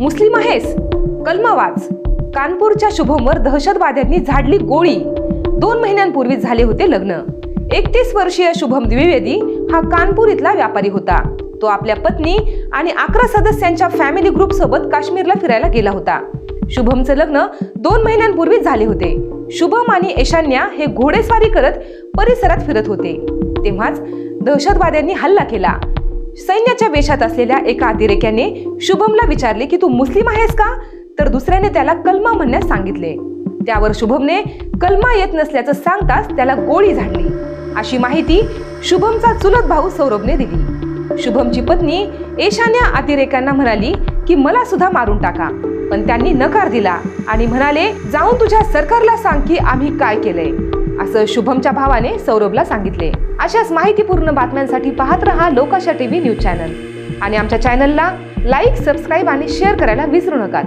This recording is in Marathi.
मुस्लिम आहेस? कलमा वाच. कानपूरच्या शुभमवर दहशतवाद्यांनी झाडली गोळी. दोन महिन्यांपूर्वी झाले होते लग्न. एकतीस वर्षीय शुभम द्विवेदी हा कानपूर इथला व्यापारी होता. तो आपल्या पत्नी आणि अकरा सदस्यांच्या फॅमिली ग्रुप सोबत काश्मीरला फिरायला गेला होता. शुभमचं लग्न दोन महिन्यांपूर्वीच झाले होते. शुभम आणि ईशान्या हे घोडेस्वारी करत परिसरात फिरत होते. तेव्हाच दहशतवाद्यांनी हल्ला केला. सैन्याच्या वेशात असलेल्या एका अतिरेक्याने शुभमला विचारले की तू मुस्लिम आहेस का? तर दुसऱ्याने त्याला कलमा म्हणण्यास सांगितले. त्यावर शुभमने कलमा येत नसल्याचं सांगताच त्याला गोळी झाडली. अशी माहिती शुभमचा चुलत भाऊ सौरभने दिली. शुभमची पत्नी ईशान्या अतिरेक्यांना म्हणाली की मला सुद्धा मारून टाका. पण त्यांनी नकार दिला आणि म्हणाले जाऊन तुझ्या सरकारला सांग की आम्ही काय केलंय. असं शुभमच्या भावाने सौरभला सांगितले. अशाच माहितीपूर्ण बातम्यांसाठी पाहत रहा लोकाशा टीव्ही न्यूज चॅनल. आणि आमच्या चॅनलला लाईक सबस्क्राईब आणि शेअर करायला विसरू नका.